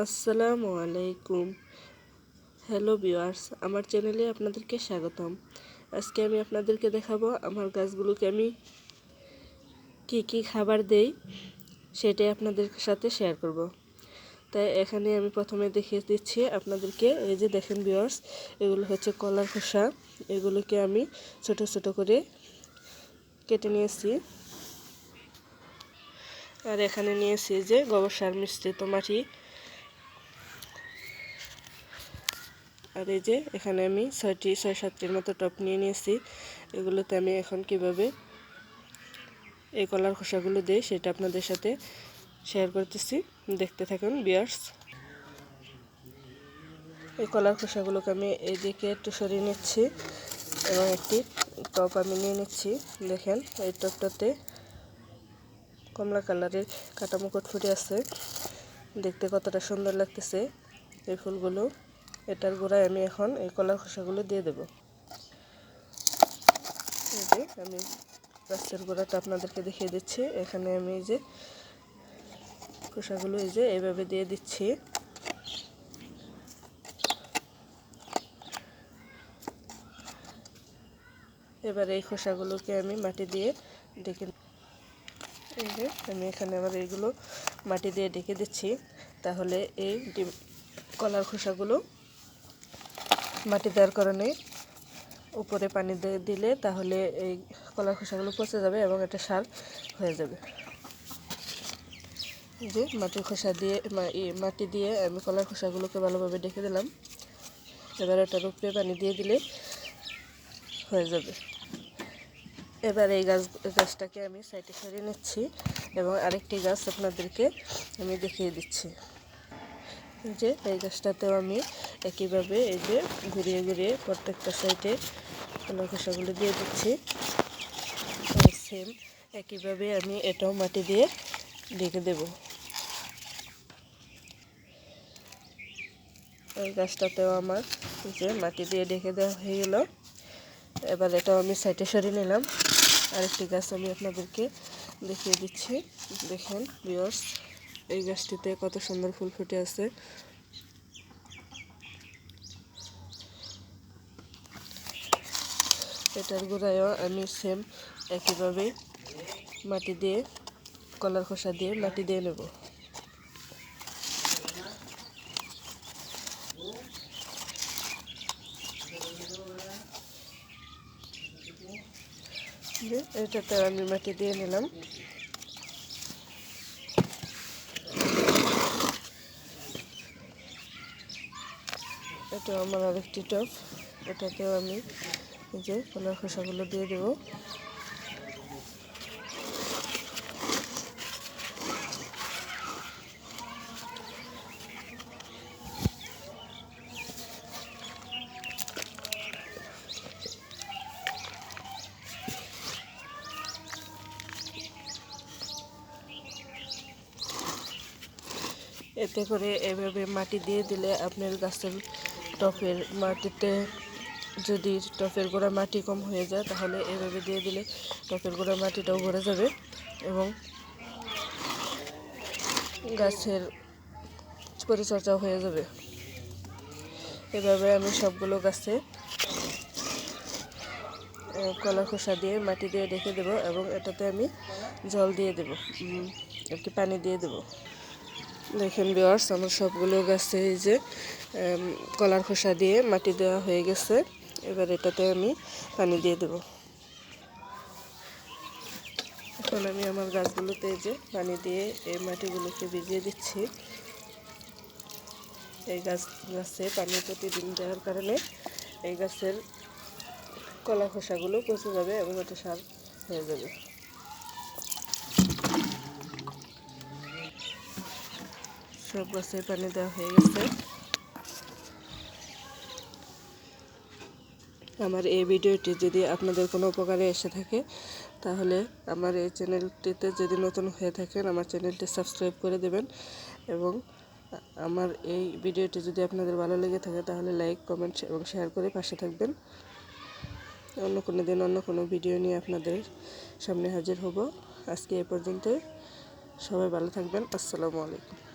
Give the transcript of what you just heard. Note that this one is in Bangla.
আসসালামু আলাইকুম। হ্যালো ভিউয়ার্স আমার চ্যানেলে আপনাদেরকে স্বাগতম। আজকে আমি আপনাদেরকে দেখাবো আমার গাছগুলোকে আমি কি কি খাবার দেই, সেটাই আপনাদের সাথে শেয়ার করব। তাই এখানে আমি প্রথমে দেখিয়ে দিচ্ছি আপনাদেরকে, এই যে দেখেন ভিউয়ার্স এগুলো হচ্ছে কলার খোসা। এগুলোকে আমি ছোট ছোট করে কেটে নিয়েছি। আর এখানে নিয়েছি যে গোবর সার মিশ্রিত মাটি। আর এই যে এখানে আমি ছয়টি, ছয়, সাতটির মতো টপ নিয়ে নিয়েছি। এগুলোতে আমি এখন কীভাবে এই কলার খোসাগুলো দিই সেটা আপনাদের সাথে শেয়ার করতেছি। দেখতে থাকুন বিয়ার্স এই কলার খোসাগুলোকে আমি এইদিকে একটু সরিয়ে নিচ্ছি এবং একটি টপ আমি নিয়ে নিচ্ছি। দেখেন, এই টপটাতে কমলা কালারের কাটা মুকুট ফুটে আছে। দেখতে কতটা সুন্দর লাগতেছে এই ফুলগুলো। এটার গোড়ায় আমি এখন এই কলার খোসাগুলো দিয়ে দেবো। এই যে আমি গাছের গোড়াটা আপনাদেরকে দেখিয়ে দিচ্ছি। এখানে আমি এই যে খোসাগুলো এই যে এইভাবে দিয়ে দিচ্ছি। এবার এই খোসাগুলোকে আমি মাটি দিয়ে ডেকে এই যে আমি এখানে আবার এইগুলো মাটি দিয়ে ডেকে দিচ্ছি। তাহলে এই ডিম কলার খোসাগুলো মাটি দেওয়ার কারণে উপরে পানি দিলে তাহলে এই কলার খোসাগুলো পচে যাবে এবং এটা সার হয়ে যাবে। যে মাটির খোসা দিয়ে মাটি দিয়ে আমি কলার খোসাগুলোকে ভালোভাবে ডেকে দিলাম। এবার এটার উপরে পানি দিয়ে দিলে হয়ে যাবে। এবার এই গাছ, গাছটাকে আমি সাইডে সরিয়ে নিচ্ছি এবং আরেকটি গাছ আপনাদেরকে আমি দেখিয়ে দিচ্ছি। যে এই গাছটাতেও আমি একইভাবে এই যে ঘুরিয়ে ঘুরিয়ে প্রত্যেকটা সাইডে খোসাগুলো দিয়ে দিচ্ছি। সেম একইভাবে আমি এটাও মাটি দিয়ে ঢেকে দেব। এই গাছটাতেও আমার যে মাটি দিয়ে ঢেকে দেওয়া হয়ে গেল। এবার এটাও আমি সাইডে সরিয়ে নিলাম। আরেকটি গাছ আমি আপনাদেরকে দেখিয়ে দিচ্ছি। দেখেন বিয়র্স এই গাছটিতে কত সুন্দর ফুল ফুটে আছে। এটার গোড়ায়ও আমি সেম একইভাবে মাটি দিয়ে, কলার খোসা দিয়ে মাটি দিয়ে নেব। এটাতে আমি মাটি দিয়ে নিলাম। এটা আমার আরেকটি টপ। এটাকেও আমি যে কলার খোসাগুলো দিয়ে দেবো। এতে করে এভাবে মাটি দিয়ে দিলে আপনার গাছের টপের মাটিতে যদি টপের গোড়া মাটি কম হয়ে যায়, তাহলে এভাবে দিয়ে দিলে টপের গোড়া মাটিটাও ভরে যাবে এবং গাছের পরিচর্যাও হয়ে যাবে। এভাবে আমি সবগুলো গাছে কলা খোসা দিয়ে মাটি দিয়ে রেখে দেব এবং এটাতে আমি জল দিয়ে দেব আর কি পানি দিয়ে দেব। দেখেন বিওয়ার্স আমার সবগুলো গাছে এই যে কলার খোসা দিয়ে মাটি দেওয়া হয়ে গেছে। এবার এটাতে আমি পানি দিয়ে দেব। এখন আমি আমার গাছগুলোতে এই যে পানি দিয়ে এই মাটিগুলোকে ভিজিয়ে দিচ্ছি। এই গাছ, গাছে পানি প্রতিদিন দেওয়ার কারণে এই গাছের কলা খোসাগুলো পচে যাবে এবং এটা সার হয়ে যাবে। সব গাছে পানি দেওয়া হয়ে গেছে। আমার এই ভিডিওটি যদি আপনাদের কোনো উপকারে এসে থাকে, তাহলে আমার এই চ্যানেলটিতে যদি নতুন হয়ে থাকেন, আমার চ্যানেলটি সাবস্ক্রাইব করে দেবেন এবং আমার এই ভিডিওটি যদি আপনাদের ভালো লেগে থাকে, তাহলে লাইক, কমেন্ট এবং শেয়ার করে পাশে থাকবেন। অন্য কোনো দিন অন্য কোনো ভিডিও নিয়ে আপনাদের সামনে হাজির হব। আজকে এ পর্যন্ত সবাই ভালো থাকবেন। আসসালামু আলাইকুম।